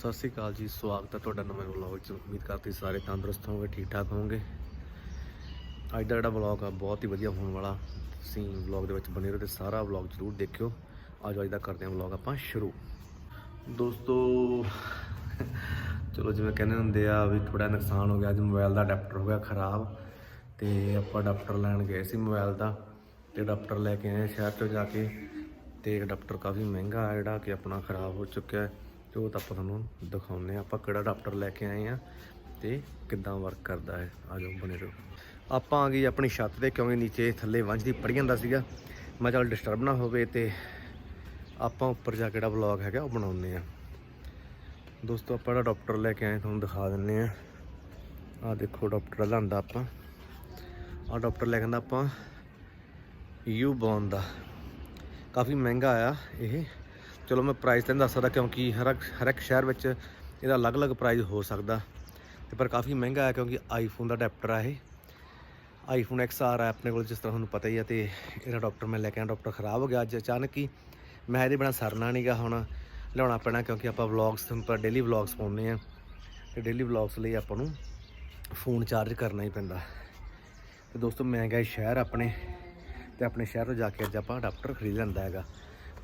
ਸਤਿ ਸ੍ਰੀ ਅਕਾਲ ਜੀ, ਸਵਾਗਤ ਹੈ ਤੁਹਾਡਾ ਨਵੇਂ ਵਲੌਗ 'ਚ ਉਮੀਦ ਕਰਦੀ ਸਾਰੇ ਤੰਦਰੁਸਤ ਹੋਵੋਗੇ ਠੀਕ ਠਾਕ ਹੋਵੋਗੇ। ਅੱਜ ਦਾ ਜਿਹੜਾ ਵਲੌਗ ਆ, ਬਹੁਤ ਹੀ ਵਧੀਆ ਹੋਣ ਵਾਲਾ। ਤੁਸੀਂ ਵਲੌਗ ਦੇ ਵਿੱਚ ਬਣੇ ਰਹੋ ਤੇ ਸਾਰਾ ਵਲੌਗ ਜ਼ਰੂਰ ਦੇਖਿਓ। ਅੱਜ ਅੱਜ ਦਾ ਕਰਦੇ ਹਾਂ ਵਲੌਗ ਆਪਾਂ ਸ਼ੁਰੂ। ਦੋਸਤੋ, ਚਲੋ ਜਿਵੇਂ ਕਹਿੰਦੇ ਹੁੰਦੇ ਆ ਵੀ ਥੋੜਾ ਨੁਕਸਾਨ ਹੋ ਗਿਆ, ਅੱਜ ਮੋਬਾਈਲ ਦਾ ਅਡਾਪਟਰ ਹੋ ਗਿਆ ਖਰਾਬ। ਤੇ ਆਪਾਂ ਅਡਾਪਟਰ ਲੈਣ ਗਏ ਸੀ ਮੋਬਾਈਲ ਦਾ। ਤੇ ਅਡਾਪਟਰ ਲੈ ਕੇ ਆਏ ਸ਼ਹਿਰ ਤੋਂ ਜਾ ਕੇ। ਤੇ ਅਡਾਪਟਰ ਕਾਫੀ ਮਹਿੰਗਾ ਹੈ ਜਿਹੜਾ ਕਿ ਆਪਣਾ ਖਰਾਬ ਹੋ ਚੁੱਕਿਆ ਹੈ। ਤੇ ਉਹ ਤਾਂ ਆਪਾਂ ਤੁਹਾਨੂੰ ਦਿਖਾਉਂਦੇ ਆ ਆਪਾਂ ਕਿਹੜਾ ਅਡਾਪਟਰ ਲੈ ਕੇ ਆਏ ਆ ਤੇ ਕਿੱਦਾਂ ਵਰਕ ਕਰਦਾ ਹੈ। ਆ ਜਾਓ ਬਣੇ ਰਹੋ। ਆਪਾਂ ਆ ਗਏ ਆਪਣੀ ਛੱਤ ਤੇ ਕਿਉਂਕਿ ਨੀਚੇ ਥੱਲੇ ਵੰਜ ਦੀ ਪੜੀ ਜਾਂਦਾ ਸੀਗਾ। ਮੈਂ ਚੱਲ ਡਿਸਟਰਬ ਨਾ ਹੋਵੇ ਤੇ ਆਪਾਂ ਉੱਪਰ ਜਾ ਕੇ ਜਿਹੜਾ ਵਲੌਗ ਹੈਗਾ ਉਹ ਬਣਾਉਂਦੇ ਆ ਦੋਸਤੋ ਆਪਾਂ ਜਿਹੜਾ ਡਾਕਟਰ ਲੈ ਕੇ ਆਏ ਤੁਹਾਨੂੰ ਦਿਖਾ ਦਿੰਨੇ ਆ ਆ ਦੇਖੋ ਡਾਕਟਰ ਲਿਆਂਦਾ ਆਪਾਂ। ਆ ਡਾਕਟਰ ਲੈ ਕੇ ਆਂਦਾ ਆਪਾਂ ਯੂ ਬੌਨ ਦਾ। ਕਾਫੀ ਮਹਿੰਗਾ ਆ ਇਹ। ਚਲੋ ਮੈਂ ਪ੍ਰਾਈਸ ਤਾਂ ਨਹੀਂ ਦੱਸ ਸਕਦਾ ਕਿਉਂਕਿ ਹਰ ਹਰ ਇੱਕ ਸ਼ਹਿਰ ਵਿੱਚ ਇਹਦਾ ਅਲੱਗ-ਅਲੱਗ ਪ੍ਰਾਈਸ ਹੋ ਸਕਦਾ। ਤੇ ਪਰ ਕਾਫੀ ਮਹਿੰਗਾ ਹੈ ਕਿਉਂਕਿ ਆਈਫੋਨ ਦਾ ਅਡਾਪਟਰ ਆ ਇਹ। ਆਈਫੋਨ XR ਆ, ਆਪਣੇ ਕੋਲ ਜਿਸ ਤਰ੍ਹਾਂ ਤੁਹਾਨੂੰ ਪਤਾ ਹੀ ਆ ਤੇ ਇਹਦਾ ਡਾਕਟਰ ਮੈਂ ਲੈ ਕੇ ਆਇਆ ਡਾਕਟਰ ਖਰਾਬ ਹੋ ਗਿਆ ਅੱਜ ਅਚਾਨਕ ਹੀ। ਮੈਂ ਇਹਦੇ ਬਿਨਾ ਸਰਨਾ ਨਹੀਂਗਾ ਹੁਣ, ਲਿਆਉਣਾ ਪੈਣਾ ਕਿਉਂਕਿ ਆਪਾਂ ਵਲੌਗਸ ਪਰ ਡੇਲੀ ਵਲੌਗਸ ਪਾਉਂਦੇ ਆ ਤੇ ਡੇਲੀ ਵਲੌਗਸ ਲਈ ਆਪਾਂ ਨੂੰ ਫੋਨ ਚਾਰਜ ਕਰਨਾ ਹੀ ਪੈਂਦਾ। ਤੇ ਦੋਸਤੋ, ਮੈਂ ਗਿਆ ਸ਼ਹਿਰ ਆਪਣੇ, ਤੇ ਆਪਣੇ ਸ਼ਹਿਰ ਤੋਂ ਜਾ ਕੇ ਅੱਜ ਆਪਾਂ ਅਡਾਪਟਰ ਖਰੀਦ ਲੈਂਦਾ ਹੈਗਾ।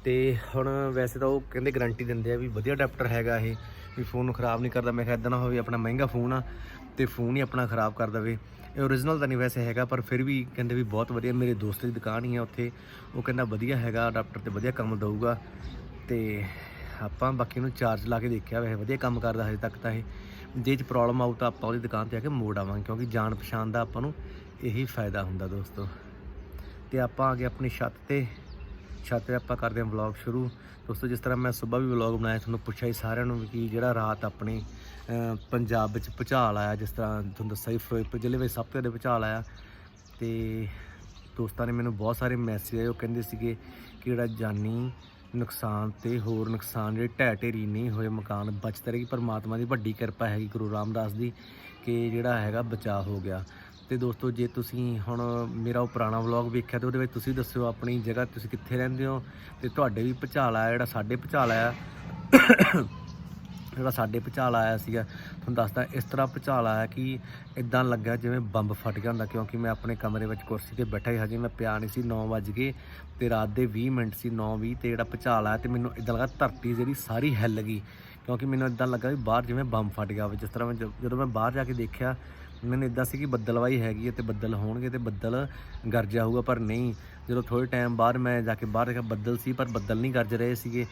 ਤੇ ਹੁਣ ਵੈਸੇ ਤਾਂ ਉਹ ਕਹਿੰਦੇ ਗਾਰੰਟੀ ਦਿੰਦੇ ਆ ਵੀ ਵਧੀਆ ਅਡਾਪਟਰ ਹੈਗਾ ਇਹ, ਵੀ ਫੋਨ ਨੂੰ ਖਰਾਬ ਨਹੀਂ ਕਰਦਾ। ਮੈਂ ਕਿਹਾ ਇਦਾਂ ਨਾ ਹੋਵੇ, ਆਪਣਾ ਮਹਿੰਗਾ ਫੋਨ ਆ ਤੇ ਫੋਨ ਹੀ ਆਪਣਾ ਖਰਾਬ ਕਰ ਦਵੇ। ਇਹ ਓਰੀਜਨਲ ਤਾਂ ਨਹੀਂ ਵੈਸੇ ਹੈਗਾ, ਪਰ ਫਿਰ ਵੀ ਕਹਿੰਦੇ ਵੀ ਬਹੁਤ ਵਧੀਆ, ਮੇਰੇ ਦੋਸਤ ਦੀ ਦੁਕਾਨ ਹੀ ਆ ਉੱਥੇ। ਉਹ ਕਹਿੰਦਾ ਵਧੀਆ ਹੈਗਾ ਅਡਾਪਟਰ ਤੇ ਵਧੀਆ ਕੰਮ ਦਊਗਾ। ਤੇ ਆਪਾਂ ਬਾਕੀ ਨੂੰ ਚਾਰਜ ਲਾ ਕੇ ਦੇਖਿਆ ਵੈਸੇ, ਵਧੀਆ ਕੰਮ ਕਰਦਾ ਹਜੇ ਤੱਕ ਤਾਂ ਇਹ। ਜੇ ਚ ਪ੍ਰੋਬਲਮ ਆਊ ਤਾਂ ਆਪਾਂ ਉਹਦੀ ਦੁਕਾਨ ਤੇ ਆ ਕੇ ਮੋੜ ਆਵਾਂਗੇ, ਕਿਉਂਕਿ ਜਾਣ ਪਛਾਣ ਦਾ ਆਪਾਂ ਨੂੰ ਇਹੀ ਫਾਇਦਾ ਹੁੰਦਾ ਦੋਸਤੋ। ਤੇ ਆਪਾਂ ਆ ਗਏ ਆਪਣੀ ਛੱਤ ਤੇ। ਛੱਤ ਤੇ ਆਪਾਂ ਕਰਦੇ ਹਾਂ ਵਲੌਗ ਸ਼ੁਰੂ। ਦੋਸਤੋ, ਜਿਸ ਤਰ੍ਹਾਂ ਮੈਂ ਸਵੇਰ ਵੀ ਵਲੌਗ ਬਣਾਇਆ, ਤੁਹਾਨੂੰ ਪੁੱਛਿਆ ਸੀ ਸਾਰਿਆਂ ਨੂੰ ਵੀ ਕਿ ਜਿਹੜਾ ਰਾਤ ਆਪਣੇ ਪੰਜਾਬ ਵਿੱਚ ਭੁਚਾਲ ਆਇਆ, ਜਿਸ ਤਰ੍ਹਾਂ ਤੁਹਾਨੂੰ ਦੱਸਿਆ ਸੀ ਫਿਰੋਜ਼ਪੁਰ ਜ਼ਿਲ੍ਹੇ ਵਿੱਚ ਸਭ ਤੋਂ ਜ਼ਿਆਦਾ ਭੁਚਾਲ ਆਇਆ। ਤੇ ਦੋਸਤਾਂ ਨੇ ਮੈਨੂੰ ਬਹੁਤ ਸਾਰੇ ਮੈਸੇਜ ਆਏ, ਉਹ ਕਹਿੰਦੇ ਸੀਗੇ ਕਿ ਜਿਹੜਾ ਜਾਨੀ ਨੁਕਸਾਨ ਤੇ ਹੋਰ ਨੁਕਸਾਨ ਜਿਹੜੇ ਢਹਿ ਢੇਰੀ ਨਹੀਂ ਹੋਏ ਮਕਾਨ ਬਚਤ ਰਹੀ ਪਰਮਾਤਮਾ ਦੀ ਵੱਡੀ ਕਿਰਪਾ ਹੈਗੀ, ਗੁਰੂ ਰਾਮਦਾਸ ਦੀ, ਕਿ ਜਿਹੜਾ ਹੈਗਾ ਬਚਾਅ ਹੋ ਗਿਆ। ਤੇ ਦੋਸਤੋ, ਜੇ ਤੁਸੀਂ ਹੁਣ ਮੇਰਾ ਉਹ ਪੁਰਾਣਾ ਵਲੌਗ ਵੇਖਿਆ ਤੇ ਉਹਦੇ ਵਿੱਚ ਤੁਸੀਂ ਦੱਸਿਓ ਆਪਣੀ ਜਗ੍ਹਾ ਤੁਸੀਂ ਕਿੱਥੇ ਰਹਿੰਦੇ ਹੋ ਤੇ ਤੁਹਾਡੇ ਵੀ ਭੁਚਾਲ ਆਇਆ, ਜਿਹੜਾ ਸਾਡੇ ਭੁਚਾਲ ਆਇਆ, ਜਿਹੜਾ ਸਾਡੇ ਭੁਚਾਲ ਆਇਆ ਸੀਗਾ। ਤੁਹਾਨੂੰ ਦੱਸਦਾ, ਇਸ ਤਰ੍ਹਾਂ ਭੁਚਾਲ ਆਇਆ ਕਿ ਇਦਾਂ ਲੱਗਾ ਜਿਵੇਂ ਬੰਬ ਫਟ ਗਿਆ ਹੁੰਦਾ, ਕਿਉਂਕਿ ਮੈਂ ਆਪਣੇ ਕਮਰੇ ਵਿੱਚ ਕੁਰਸੀ ਤੇ ਬੈਠਾ ਹੀ, ਹਜੇ ਮੈਂ ਪਿਆ ਨਹੀਂ ਸੀ 9 ਵਜ ਗਏ ਤੇ ਰਾਤ ਦੇ 20 ਮਿੰਟ ਸੀ 9:20 ਤੇ ਜਿਹੜਾ ਭੁਚਾਲ ਆਇਆ ਤੇ ਮੈਨੂੰ ਇਦਾਂ ਲੱਗਾ ਧਰਤੀ ਜਿਹੜੀ ਸਾਰੀ ਹਿੱਲ ਗਈ, ਕਿਉਂਕਿ ਮੈਨੂੰ ਇਦਾਂ ਲੱਗਾ ਵੀ ਬਾਹਰ ਜਿਵੇਂ ਬੰਬ ਫਟ ਗਿਆ ਹੋਵੇ ਜਿਸ ਤਰ੍ਹਾਂ ਮੈਂ ਜ- ਜਦੋਂ ਮੈਂ ਬਾਹਰ ਜਾ ਕੇ ਦੇਖਿਆ ਮੈਨੂੰ ਇਦਾਂ ਸੀ ਕਿ ਬੱਦਲਵਾਈ ਹੈਗੀ ਹੈ ਤੇ ਬੱਦਲ ਹੋਣਗੇ ਤੇ ਬੱਦਲ ਗਰਜਿਆ ਹੋਊਗਾ ਪਰ ਨਹੀਂ। ਜਦੋਂ ਥੋੜੇ ਟਾਈਮ ਬਾਅਦ ਮੈਂ ਜਾ ਕੇ ਬਾਹਰ ਦੇਖਿਆ ਬੱਦਲ ਸੀ, ਪਰ ਬੱਦਲ ਨਹੀਂ ਗਰਜ ਰਹੇ ਸੀਗੇ।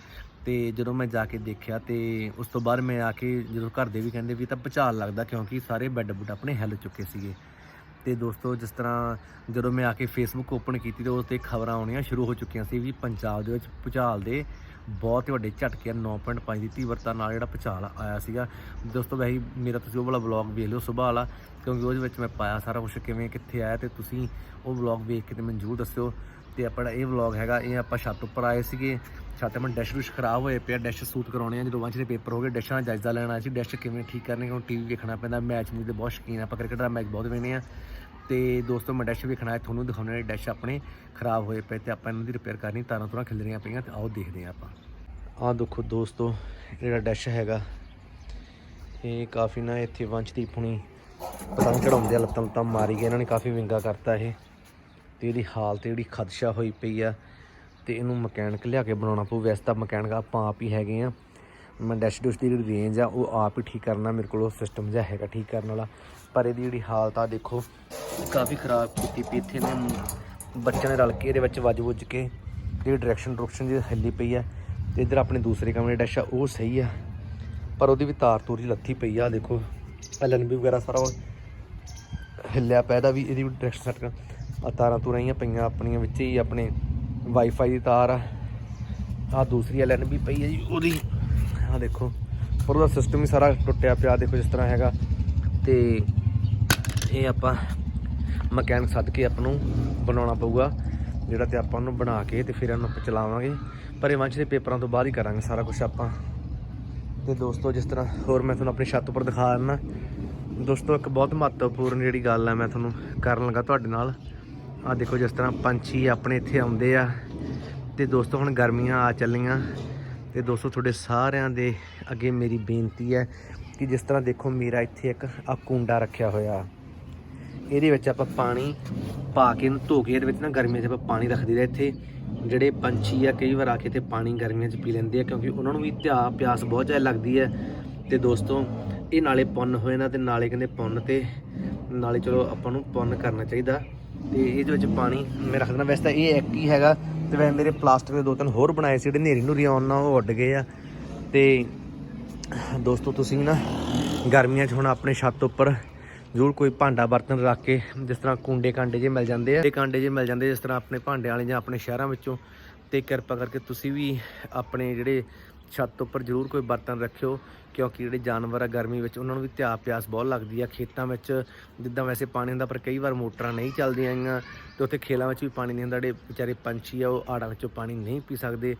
ਤੇ ਜਦੋਂ ਮੈਂ ਜਾ ਕੇ ਦੇਖਿਆ ਤੇ ਉਸ ਤੋਂ ਬਾਅਦ ਮੈਂ ਆ ਕੇ ਜਦੋਂ ਘਰ ਦੇ ਵੀ ਕਹਿੰਦੇ ਵੀ ਤਾਂ ਭੁਚਾਲ ਲੱਗਦਾ ਕਿਉਂਕਿ ਸਾਰੇ ਬੈੱਡ ਬੁੱਡ ਆਪਣੇ ਹਿੱਲ ਚੁੱਕੇ ਸੀਗੇ। ਤੇ ਦੋਸਤੋ, ਜਿਸ ਤਰ੍ਹਾਂ ਜਦੋਂ ਮੈਂ ਆ ਕੇ ਫੇਸਬੁੱਕ ਓਪਨ ਕੀਤੀ ਤੇ ਉਸ ਤੇ ਖਬਰਾਂ ਆਉਣੀਆਂ ਸ਼ੁਰੂ ਹੋ ਚੁੱਕੀਆਂ ਸੀ ਵੀ ਪੰਜਾਬ ਦੇ ਵਿੱਚ ਭੁਚਾਲ ਦੇ ਬਹੁਤ ਹੀ ਵੱਡੇ ਝਟਕੇ ਆ 9.5 ਦੀ ਤੀਵਰਤਾ ਨਾਲ ਜਿਹੜਾ ਭੁਚਾਲ ਆਇਆ ਸੀਗਾ। ਦੋਸਤੋ, ਵੈਸੇ ਮੇਰਾ ਤੁਸੀਂ ਉਹ ਵਾਲਾ ਵਲੌਗ ਵੇਖ ਲਿਓ ਸੁਬਾਹ ਵਾਲਾ, ਕਿਉਂਕਿ ਉਹਦੇ ਵਿੱਚ ਮੈਂ ਪਾਇਆ ਸਾਰਾ ਕੁਝ ਕਿਵੇਂ, ਕਿੱਥੇ ਆਇਆ ਤੇ ਤੁਸੀਂ ਉਹ ਵਲੌਗ ਵੇਖ ਕੇ ਤੇ ਮੈਨੂੰ ਜ਼ਰੂਰ ਦੱਸਿਓ। ਤੇ ਆਪਣਾ ਇਹ ਵਲੌਗ ਹੈਗਾ, ਇਹ ਆਪਾਂ ਛੱਤ ਉੱਪਰ ਆਏ ਸੀਗੇ। ਛੱਤ ਮਨ ਡੈਸ਼ ਡੁਸ਼ ਖਰਾਬ ਹੋਏ ਪਿਆ ਡੈਸ਼ ਸੂਤ ਕਰਾਉਣੇ ਆ, ਜਦੋਂ ਵੰਚ ਦੇ ਪੇਪਰ ਹੋ ਗਏ ਡੈਸ਼ਾਂ ਦਾ ਜਾਇਜ਼ਾ ਲੈਣਾ ਸੀ ਡੈਸ਼ ਕਿਵੇਂ ਠੀਕ ਕਰਨੇ ਕਿਉਂ ਟੀਵੀ ਵੇਖਣਾ ਪੈਂਦਾ ਮੈਚ ਮੂਚ ਦੇ ਬਹੁਤ ਸ਼ੌਕੀਨ ਆਪਾਂ ਕ੍ਰਿਕਟ ਦਾ ਮੈਚ ਬਹੁਤ ਵੇਖਦੇ ਆ। ਤੇ ਦੋਸਤੋ, ਮੈਂ ਡੈਸ਼ ਵੇਖਣਾ ਹੈ, ਤੁਹਾਨੂੰ ਦਿਖਾਉਣੇ ਡੈਸ਼ ਆਪਣੇ ਖਰਾਬ ਹੋਏ ਪਏ ਤੇ ਆਪਾਂ ਇਹਨਾਂ ਦੀ ਰਿਪੇਅਰ ਕਰਨੀ, ਤਾਰਾਂ ਤੁਰਾਂ ਖਿਲ ਰਹੀਆਂ ਪਈਆਂ ਤੇ ਆਓ ਦੇਖਦੇ ਹਾਂ ਆਪਾਂ। ਆਹ ਦੇਖੋ ਦੋਸਤੋ, ਜਿਹੜਾ ਡੈਸ਼ ਹੈਗਾ, ਇਹ ਕਾਫੀ ਨਾ ਇੱਥੇ ਵੰਸ਼ਦੀਪ ਹੁਣੀ ਪਤੰਗ ਚੜਾਉਂਦੇ ਆ, ਲੱਤਾਂ ਲੱਤਾਂ ਮਾਰੀ ਗਏ, ਇਹਨਾਂ ਨੇ ਕਾਫੀ ਵਿੰਗਾ ਕਰਤਾ ਇਹ। ਤੇ ਇਹਦੀ ਹਾਲਤ ਜਿਹੜੀ ਖਦਸ਼ਾ ਹੋਈ ਪਈ ਆ ਤੇ ਇਹਨੂੰ ਮਕੈਨਿਕ ਲਿਆ ਕੇ ਬਣਾਉਣਾ ਪਊ। ਵੈਸੇ ਤਾਂ ਮਕੈਨਿਕ ਆਪਾਂ ਆਪ ਹੀ ਹੈਗੇ ਆ। ਮੈਂ ਡੈਸ਼ ਡੁਸ਼ ਦੀ ਜਿਹੜੀ ਰੇਂਜ ਆ, ਉਹ ਆਪ ਹੀ ਠੀਕ ਕਰਨਾ, ਮੇਰੇ ਕੋਲ ਉਹ ਸਿਸਟਮ ਜਿਹਾ ਹੈਗਾ ਠੀਕ ਕਰਨ ਵਾਲਾ। ਪਰ ਇਹਦੀ ਜਿਹੜੀ ਹਾਲਤ ਆ ਦੇਖੋ, ਕਾਫੀ ਖਰਾਬ ਕੀਤੀ ਪਈ ਇੱਥੇ ਨੇ। ਬੱਚਿਆਂ ਨੇ ਰਲ ਕੇ ਇਹਦੇ ਵਿੱਚ ਵੱਜ ਵੁੱਜ ਕੇ ਜਿਹੜੀ ਡਾਇਰੈਕਸ਼ਨ ਡਾਇਰੈਕਸ਼ਨ ਜਿਹੀ ਹਿੱਲੀ ਪਈ ਆ ਤੇ ਇੱਧਰ ਆਪਣੇ ਦੂਸਰੇ ਕਮਰੇ ਡੈਸ਼ ਆ, ਉਹ ਸਹੀ ਆ। ਪਰ ਉਹਦੀ ਵੀ ਤਾਰ ਤੂਰ ਜਿਹੀ ਲੱਥੀ ਪਈ ਆ ਆਹ ਦੇਖੋ ਐਲਐਨਬੀ ਵਗੈਰਾ ਸਾਰਾ ਹਿੱਲਿਆ ਪਿਆ ਵੀ, ਇਹਦੀ ਡਾਇਰੈਕਸ਼ਨ ਸੈੱਟ ਆ ਤਾਰਾਂ ਤੂਰਾਂ ਹੀ ਪਈਆਂ ਆਪਣੀਆਂ ਵਿੱਚ ਹੀ, ਆਪਣੇ ਵਾਈਫਾਈ ਦੀ ਤਾਰ ਆ। ਆ ਦੂਸਰੀ ਐਲਐਨਬੀ ਪਈ ਹੈ ਜੀ, ਉਹਦੀ। ਆ ਦੇਖੋ, ਪਰ ਉਹਦਾ ਸਿਸਟਮ ਹੀ ਸਾਰਾ ਟੁੱਟਿਆ ਪਿਆ, ਦੇਖੋ ਜਿਸ ਤਰ੍ਹਾਂ ਹੈਗਾ। ਤੇ ਇਹ ਆਪਾਂ ਮਕੈਨਿਕ ਸੱਦ ਕੇ ਆਪਾਂ ਨੂੰ ਬਣਾਉਣਾ ਪਊਗਾ, ਜਿਹੜਾ ਤੇ ਆਪਾਂ ਉਹਨੂੰ ਬਣਾ ਕੇ ਤੇ ਫਿਰ ਇਹਨੂੰ ਆਪਾਂ ਚਲਾਵਾਂਗੇ। ਪਰ ਇਹ ਵੰਸ਼ ਦੇ ਪੇਪਰਾਂ ਤੋਂ ਬਾਅਦ ਹੀ ਕਰਾਂਗੇ ਸਾਰਾ ਕੁਝ ਆਪਾਂ। ਤੇ ਦੋਸਤੋ, ਜਿਸ ਤਰ੍ਹਾਂ ਹੋਰ ਮੈਂ ਤੁਹਾਨੂੰ ਆਪਣੀ ਛੱਤ ਉੱਪਰ ਦਿਖਾ ਦਿੰਦਾ। ਦੋਸਤੋ, ਇੱਕ ਬਹੁਤ ਮਹੱਤਵਪੂਰਨ ਜਿਹੜੀ ਗੱਲ ਹੈ ਮੈਂ ਤੁਹਾਨੂੰ ਕਰਨ ਲੱਗਾ ਤੁਹਾਡੇ ਨਾਲ। ਆ ਦੇਖੋ, ਜਿਸ ਤਰ੍ਹਾਂ ਪੰਛੀ ਆਪਣੇ ਇੱਥੇ ਆਉਂਦੇ ਆ। ਤੇ ਦੋਸਤੋ, ਹੁਣ ਗਰਮੀਆਂ ਆ ਚੱਲੀਆਂ। ਤੇ ਦੋਸਤੋ, ਤੁਹਾਡੇ ਸਾਰਿਆਂ ਦੇ ਅੱਗੇ ਮੇਰੀ ਬੇਨਤੀ ਹੈ ਕਿ ਜਿਸ ਤਰ੍ਹਾਂ ਦੇਖੋ, ਮੇਰਾ ਇੱਥੇ ਇੱਕ ਆ ਕੁੰਡਾ ਰੱਖਿਆ ਹੋਇਆ। ਇਹਦੇ ਵਿੱਚ ਆਪਾਂ ਪਾਣੀ ਪਾ ਕੇ ਇਹਨੂੰ ਧੋ ਕੇ ਇਹਦੇ ਵਿੱਚ ਨਾ ਗਰਮੀਆਂ 'ਚ ਆਪਾਂ ਪਾਣੀ ਰੱਖ ਦਈਦਾ ਇੱਥੇ। ਜਿਹੜੇ ਪੰਛੀ ਆ, ਕਈ ਵਾਰ ਆ ਕੇ ਤੇ ਪਾਣੀ ਗਰਮੀਆਂ 'ਚ ਪੀ ਲੈਂਦੇ ਆ ਕਿਉਂਕਿ ਉਹਨਾਂ ਨੂੰ ਵੀ ਧਿਆ ਪਿਆਸ ਬਹੁਤ ਜ਼ਿਆਦਾ ਲੱਗਦੀ ਹੈ ਤੇ ਦੋਸਤੋ, ਇਹ ਨਾਲੇ ਪੁੰਨ ਹੋਏ ਨਾ ਤੇ ਨਾਲੇ ਕਹਿੰਦੇ ਪੁੰਨ ਤੇ ਨਾਲੇ ਚਲੋ ਆਪਾਂ ਨੂੰ ਪੁੰਨ ਕਰਨਾ ਚਾਹੀਦਾ। ਤੇ ਇਹਦੇ ਵਿੱਚ ਪਾਣੀ ਮੈਂ ਰੱਖ ਦੇਣਾ ਵੈਸੇ ਤਾਂ ਇਹ ਇੱਕ ਹੀ ਹੈਗਾ। ਤੇ ਵੈਸੇ ਮੇਰੇ ਪਲਾਸਟਿਕ ਦੇ ਦੋ ਤਿੰਨ ਹੋਰ ਬਣਾਏ ਸੀ ਜਿਹੜੇ ਨੇਰੀ ਨੂਰੀ ਆਉਣ ਨਾਲ ਉਹ ਉੱਡ ਗਏ ਆ। ਤੇ ਦੋਸਤੋ, ਤੁਸੀਂ ਨਾ ਗਰਮੀਆਂ 'ਚ ਹੁਣ ਆਪਣੇ ਛੱਤ ਉੱਪਰ ਜ਼ਰੂਰ ਕੋਈ ਭਾਂਡਾ ਬਰਤਨ ਰੱਖ ਕੇ ਜਿਸ ਤਰ੍ਹਾਂ ਕੁੰਡੇ ਕਾਂਡੇ ਜੇ ਮਿਲ ਜਾਂਦੇ ਆ। ਇਹ ਕਾਂਡੇ ਜੇ ਮਿਲ ਜਾਂਦੇ ਜਿਸ ਤਰ੍ਹਾਂ ਆਪਣੇ ਭਾਂਡੇ ਵਾਲੇ ਜਾਂ ਆਪਣੇ ਸ਼ਹਿਰਾਂ ਵਿੱਚੋਂ। ਤੇ ਕਿਰਪਾ ਕਰਕੇ ਤੁਸੀਂ ਵੀ ਆਪਣੇ ਜਿਹੜੇ ਛੱਤ ਉੱਪਰ ਜ਼ਰੂਰ ਕੋਈ ਬਰਤਨ ਰੱਖਿਓ, ਕਿਉਂਕਿ ਜਿਹੜੇ ਜਾਨਵਰ ਆ ਗਰਮੀ ਵਿੱਚ ਉਹਨਾਂ ਨੂੰ ਵੀ ਧਿਆਪ ਪਿਆਸ ਬਹੁਤ ਲੱਗਦੀ ਆ। ਖੇਤਾਂ ਵਿੱਚ ਜਿੱਦਾਂ ਵੈਸੇ ਪਾਣੀ ਹੁੰਦਾ, ਪਰ ਕਈ ਵਾਰ ਮੋਟਰਾਂ ਨਹੀਂ ਚੱਲਦੀਆਂ ਆਈਆਂ ਤੇ ਉੱਥੇ ਖੇਲਾਂ ਵਿੱਚ ਵੀ ਪਾਣੀ ਨਹੀਂ ਹੁੰਦਾ। ਜਿਹੜੇ ਵਿਚਾਰੇ ਪੰਛੀ ਆ, ਉਹ ਆੜਾਂ ਵਿੱਚੋਂ ਪਾਣੀ ਨਹੀਂ ਪੀ ਸਕਦੇ।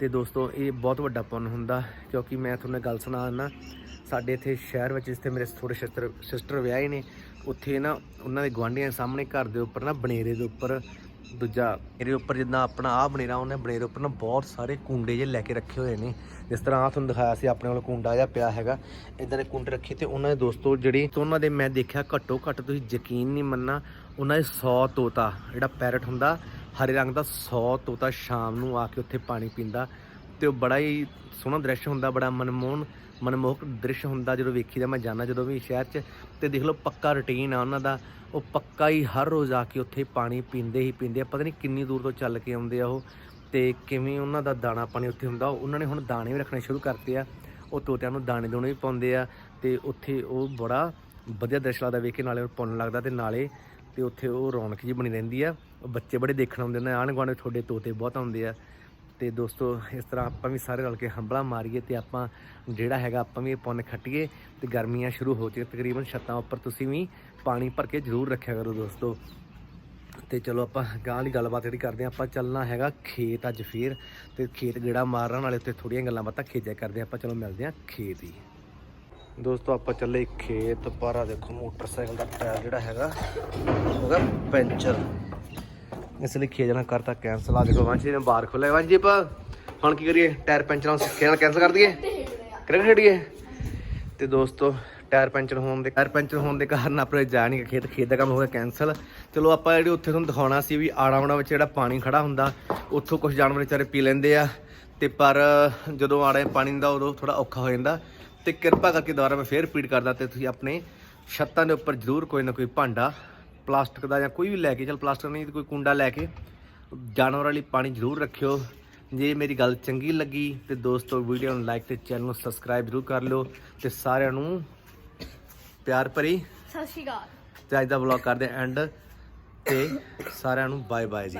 ਤੇ ਦੋਸਤੋ, ਇਹ ਬਹੁਤ ਵੱਡਾ ਪੁੰਨ ਹੁੰਦਾ, ਕਿਉਂਕਿ ਮੈਂ ਤੁਹਾਨੂੰ ਗੱਲ ਸੁਣਾ ਸਾਡੇ ਇੱਥੇ ਸ਼ਹਿਰ ਵਿੱਚ ਜਿੱਥੇ ਮੇਰੇ ਥੋੜੇ ਸਿਸਟਰ ਸਿਸਟਰ ਵਿਆਹੇ ਨੇ, ਉੱਥੇ ਨਾ ਉਹਨਾਂ ਦੇ ਗੁਆਂਢੀਆਂ ਦੇ ਸਾਹਮਣੇ ਘਰ ਦੇ ਉੱਪਰ ਨਾ ਬਨੇਰੇ ਦੇ ਉੱਪਰ ਦੂਜਾ, ਇਹਦੇ ਉੱਪਰ ਜਿੱਦਾਂ ਆਪਣਾ ਆ ਬਨੇਰਾ, ਉਹਨੇ ਬਨੇਰੇ ਉੱਪਰ ਨਾ ਬਹੁਤ ਸਾਰੇ ਕੁੰਡੇ ਜੇ ਲੈ ਕੇ ਰੱਖੇ ਹੋਏ ਨੇ। ਜਿਸ ਤਰ੍ਹਾਂ ਆ ਤੁਹਾਨੂੰ ਦਿਖਾਇਆ ਸੀ, ਆਪਣੇ ਕੋਲ ਕੁੰਡਾ ਜਿਹਾ ਪਿਆ ਹੈਗਾ, ਇਦਾਂ ਦੇ ਕੁੰਡੇ ਰੱਖੇ ਤੇ ਉਹਨਾਂ ਦੇ ਦੋਸਤੋ ਜਿਹੜੀ ਉਹਨਾਂ ਦੇ ਮੈਂ ਦੇਖਿਆ ਘੱਟੋ ਘੱਟ ਤੁਸੀਂ ਯਕੀਨ ਨਹੀਂ ਮੰਨਣਾ, ਉਹਨਾਂ ਦੇ 100 ਤੋਤਾ, ਜਿਹੜਾ ਪੈਰਟ ਹੁੰਦਾ ਹਰੇ ਰੰਗ ਦਾ 100 ਤੋਤਾ ਸ਼ਾਮ ਨੂੰ ਆ ਕੇ ਉੱਥੇ ਪਾਣੀ ਪੀਂਦਾ ਤੇ ਉਹ ਬੜਾ ਹੀ ਸੋਹਣਾ ਦ੍ਰਿਸ਼ ਹੁੰਦਾ, ਬੜਾ ਮਨਮੋਹਨ, ਮਨਮੋਹਕ ਦ੍ਰਿਸ਼ ਹੁੰਦਾ ਜਦੋਂ ਵੇਖੀਦਾ। ਮੈਂ ਜਾਣਾ ਜਦੋਂ ਵੀ ਸ਼ਹਿਰ 'ਚ ਤੇ ਦੇਖ ਲਓ ਪੱਕਾ ਰੁਟੀਨ ਆ ਉਹਨਾਂ ਦਾ। ਉਹ ਪੱਕਾ ਹੀ ਹਰ ਰੋਜ਼ ਆ ਕੇ ਉੱਥੇ ਪਾਣੀ ਪੀਂਦੇ ਹੀ ਪੀਂਦੇ ਆ। ਪਤਾ ਨਹੀਂ ਕਿੰਨੀ ਦੂਰ ਤੋਂ ਚੱਲ ਕੇ ਆਉਂਦੇ ਆ ਉਹ ਤੇ ਕਿਵੇਂ ਉਹਨਾਂ ਦਾ ਦਾਣਾ ਪਾਣੀ ਉੱਥੇ ਹੁੰਦਾ। ਉਹਨਾਂ ਨੇ ਹੁਣ ਦਾਣੇ ਵੀ ਰੱਖਣੇ ਸ਼ੁਰੂ ਕਰਤੇ ਆ। ਉਹ ਤੋਤਿਆਂ ਨੂੰ ਦਾਣੇ ਦੋਣੇ ਵੀ ਪਾਉਂਦੇ ਆ ਤੇ ਉੱਥੇ ਉਹ ਬੜਾ ਵਧੀਆ ਦ੍ਰਿਸ਼ ਲੱਗਦਾ ਵੇਖ ਕੇ ਨਾਲੇ ਉਹ ਪੁੰਨ ਲੱਗਦਾ ਤੇ ਨਾਲੇ ਤੇ ਉੱਥੇ ਉਹ ਰੌਣਕ ਜੀ ਬਣੀ ਰਹਿੰਦੀ ਆ। ਬੱਚੇ ਬੜੇ ਦੇਖਣ ਆਉਂਦੇ ਨੇ ਆਣ ਗੁਆਂਢ ਤੁਹਾਡੇ ਤੋਤੇ ਬਹੁਤ ਆਉਂਦੇ ਆ। ਤੇ ਦੋਸਤੋ, ਇਸ ਤਰ੍ਹਾਂ ਆਪਾਂ ਵੀ ਸਾਰੇ ਰਲ ਕੇ ਹੰਬਲਾ ਮਾਰੀਏ ਤੇ ਆਪਾਂ ਜਿਹੜਾ ਹੈਗਾ, ਆਪਾਂ ਵੀ ਇਹ ਪੁੰਨ ਖੱਟੀਏ ਤੇ ਗਰਮੀਆਂ ਸ਼ੁਰੂ ਹੋ ਚੁੱਕੀਆਂ ਤਕਰੀਬਨ ਛੱਤਾਂ ਉੱਪਰ ਤੁਸੀਂ ਵੀ ਪਾਣੀ ਭਰ ਕੇ ਜ਼ਰੂਰ ਰੱਖਿਆ ਕਰੋ ਦੋਸਤੋ। ਤੇ ਚਲੋ ਆਪਾਂ ਗਾਂ ਦੀ ਗੱਲਬਾਤ ਜਿਹੜੀ ਕਰਦੇ ਹਾਂ, ਆਪਾਂ ਚੱਲਣਾ ਹੈਗਾ ਖੇਤ ਅੱਜ ਫੇਰ। ਤੇ ਖੇਤ ਗੇੜਾ ਮਾਰਨ ਵਾਲੇ ਉੱਤੇ ਥੋੜੀਆਂ ਗੱਲਾਂ ਬਾਤਾਂ ਖੇਜਿਆ ਕਰਦੇ ਹਾਂ। ਆਪਾਂ ਚਲੋ ਮਿਲਦੇ ਹਾਂ ਖੇਤ ਹੀ। ਦੋਸਤੋ, ਆਪਾਂ ਚੱਲੇ ਖੇਤ, ਪਰ ਆ ਦੇਖੋ ਮੋਟਰਸਾਈਕਲ ਦਾ ਟਾਇਰ ਜਿਹੜਾ ਹੈਗਾ ਹੋ ਪੈਂਚਰ। ਇਸ ਲਈ ਖੇਜਣਾ ਕਰਤਾ ਕੈਂਸਲ ਆ ਦੇਖੋ ਵਾਂਜੀ ਨੇ ਬਾਹਰ ਖੋਲਿਆ ਵਾਂਜੀ ਆਪਾਂ ਹੁਣ ਕੀ ਕਰੀਏ? ਟਾਇਰ ਪੈਂਚਰਾਂ ਨਾਲ ਕੈਂਸਲ ਕਰ ਦਈਏ? ਕ੍ਰਿਕਟ ਖੇਡੀਏ? ਤੇ ਦੋਸਤੋ, ਟਾਇਰ ਪੈਂਚਰ ਹੋਣ ਦੇ ਟਾਇਰ ਪੈਂਚਰ ਹੋਣ ਦੇ ਕਾਰਨ ਆਪਣੇ ਜਾ ਨਹੀਂ ਖੇਤ ਖੇਤ ਦਾ ਕੰਮ ਹੋ ਗਿਆ ਕੈਂਸਲ ਚਲੋ ਆਪਾਂ ਜਿਹੜੀ ਉੱਥੇ ਤੁਹਾਨੂੰ ਦਿਖਾਉਣਾ ਸੀ ਵੀ ਆੜਾਵੜਾ ਵਿੱਚ ਜਿਹੜਾ ਪਾਣੀ ਖੜਾ ਹੁੰਦਾ, ਉੱਥੋਂ ਕੁਝ ਜਾਨਵਰ ਵਿਚਾਰੇ ਪੀ ਲੈਂਦੇ ਆ। ਤੇ ਪਰ ਜਦੋਂ ਆੜੇ ਪਾਣੀ ਦਾ ਉਦੋਂ ਥੋੜਾ ਔਖਾ ਹੋ ਜਾਂਦਾ। ਤੇ ਕਿਰਪਾ ਕਰਕੇ ਦੁਬਾਰਾ ਮੈਂ ਫੇਰ ਰਿਪੀਟ ਕਰਦਾ ਤੇ ਤੁਸੀਂ ਆਪਣੇ ਛੱਤਾਂ ਦੇ ਉੱਪਰ ਜ਼ਰੂਰ ਕੋਈ ਨਾ ਕੋਈ ਭਾਂਡਾ ਪਲਾਸਟਿਕ ਦਾ ਜਾਂ ਕੋਈ ਵੀ ਲੈ ਕੇ ਚਲ ਪਲਾਸਟਿਕ ਨਹੀਂ ਕੋਈ ਕੁੰਡਾ ਲੈ ਕੇ ਜਾਨਵਰਾਂ ਲਈ ਪਾਣੀ ਜ਼ਰੂਰ ਰੱਖਿਓ। ਜੇ ਮੇਰੀ ਗੱਲ ਚੰਗੀ ਲੱਗੀ ਤੇ ਦੋਸਤੋ ਵੀਡੀਓ ਨੂੰ ਲਾਈਕ ਤੇ ਚੈਨਲ ਨੂੰ ਸਬਸਕ੍ਰਾਈਬ ਜ਼ਰੂਰ ਕਰ ਲਿਓ ਤੇ ਸਾਰਿਆਂ ਨੂੰ ਪਿਆਰ ਭਰੀ ਸਤਿ ਸ਼੍ਰੀ ਅਕਾਲ। ਤੇ ਅੱਜ ਦਾ ਵਲੌਗ ਕਰਦੇ ਐਂਡ ਤੇ ਸਾਰਿਆਂ ਨੂੰ ਬਾਏ ਬਾਏ ਜੀ